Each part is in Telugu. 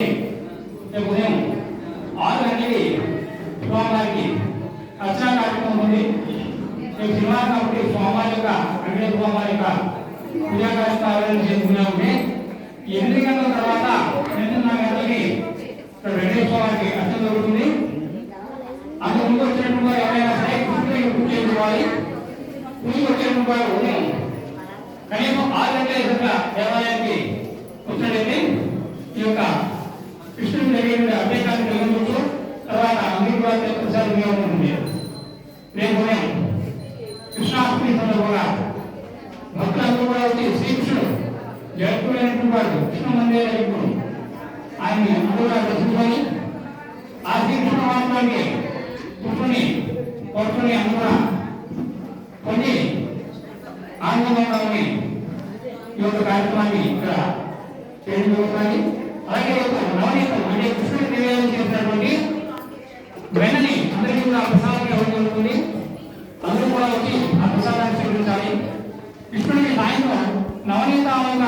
రేపు ఉదయం ఆరు గంటలకి స్వామివారికి అర్చనా కార్యక్రమం ఉంది. రేపు శనివారం కాబట్టి స్వామివారి యొక్క వెంకటేశ్వర స్వామివారి యొక్క పూజా కార్యక్రమాలను చేసుకున్నామంటే ఎనిమిది గంటల తర్వాత ఎనిమిదిన్నర గంటలకి ఇక్కడ వెంకటేశ్వర స్వామికి అర్చన జరుగుతుంది. అందుకు ముందు వచ్చినటువంటి వారు ఎవరైనా సరే కృష్ణుడికి పూజ చేసుకోవాలి పూజ వచ్చినటువంటి వారు ఉదయం కనీసం ఆరు గంటలకి రేపు ఉదయం కృష్ణాష్టమి భక్తులందరూ కూడా వచ్చి శ్రీకృష్ణుడు జగత్తుడైనటువంటి వాడు కృష్ణ మందిర ఇప్పుడు ఆయన్ని అందరూ దర్శించుకొని ఆ శ్రీకృష్ణ మహాత్మాన్ని కూర్చొని కొట్టుని అందరూ పొంది ఆనందంగా ఉండి ఈ యొక్క కార్యక్రమాన్ని ఇక్కడ చేయడం జరుగుతుంది. అలాగే ఈ నవనీతం అంటే కృష్ణ నివేదన చేసినటువంటి వెన్నని అందరికీ కూడా ప్రసాదంగా ఇవ్వడం జరుగుతుంది అందరూ కూడా వచ్చి ఆ ప్రసాదాన్ని స్వీకరించాలి కృష్ణుడికి సాయంత్రం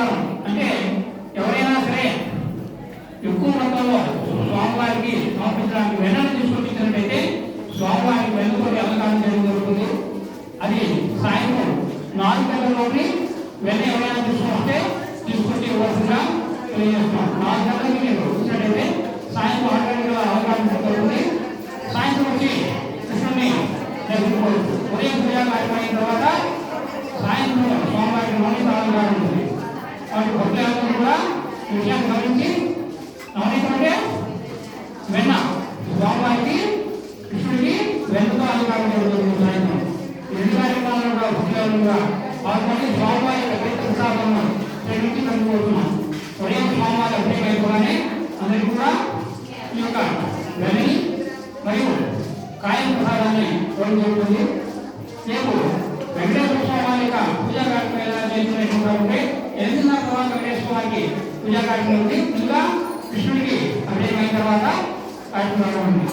నవనీత అంటే ఎవరైనా సరే ఎక్కువ మొత్తంలో స్వామివారికి సమర్పించడానికి వెన్నను తీసుకొచ్చినట్టయితే స్వామివారికి వెన్నుతోటి అలంకారం చేయడం జరుగుతుంది. అది సాయంత్రం నాలుగు గంటలలోని వెన్న ఎవరైనా తీసుకొస్తే తీసుకొచ్చి ఇవ్వాల్సిందిగా తెలియజేస్తున్నాం. నాలుగు గంటలకి మీరు వచ్చినట్టయితే సాయంత్రం ఆరు గంటల అలంకారం జరుగుతుంది. సాయంత్రం వచ్చి కృష్ణుని దర్శించుకోవచ్చు. ఉదయం పూజా కార్యక్రమం అయిన తర్వాత సాయంత్రం స్వామివారికి నవనీత అలంకారం ఉంటుంది వాటి భక్తులందరూ కూడా ఈ విషయాన్ని గమనించి నవనీతం వెన్న స్వామివారికి కృష్ణుడికి వెన్నతో అలంకారం జరుగుతుంది సాయంత్రం ఈ రెండు కార్యక్రమాలను కూడా భక్తులను కూడా పాల్గొని స్వామివారి యొక్క తీర్థ ప్రసాదం ప్రేమించి కనుకోతున్నాం ఉదయం స్వామివారి అభిషేకం అయిపోగానే అందరికీ కూడా ఈ యొక్క గని మరియు కాయం ప్రసాదాన్ని ఇవ్వడం జరుగుతుంది రేపు వెంకటేశ్వర స్వామి యొక్క పూజా కార్యక్రమం ఎలా చేయించినట్టుగా ఉంటే తర్వాత వెంకటేశ్వర స్వామికి పూజా కార్యక్రమం ఉంది. ఇంకా కృష్ణుడికి అభిషేకమైన తర్వాత కార్యక్రమం ఉంది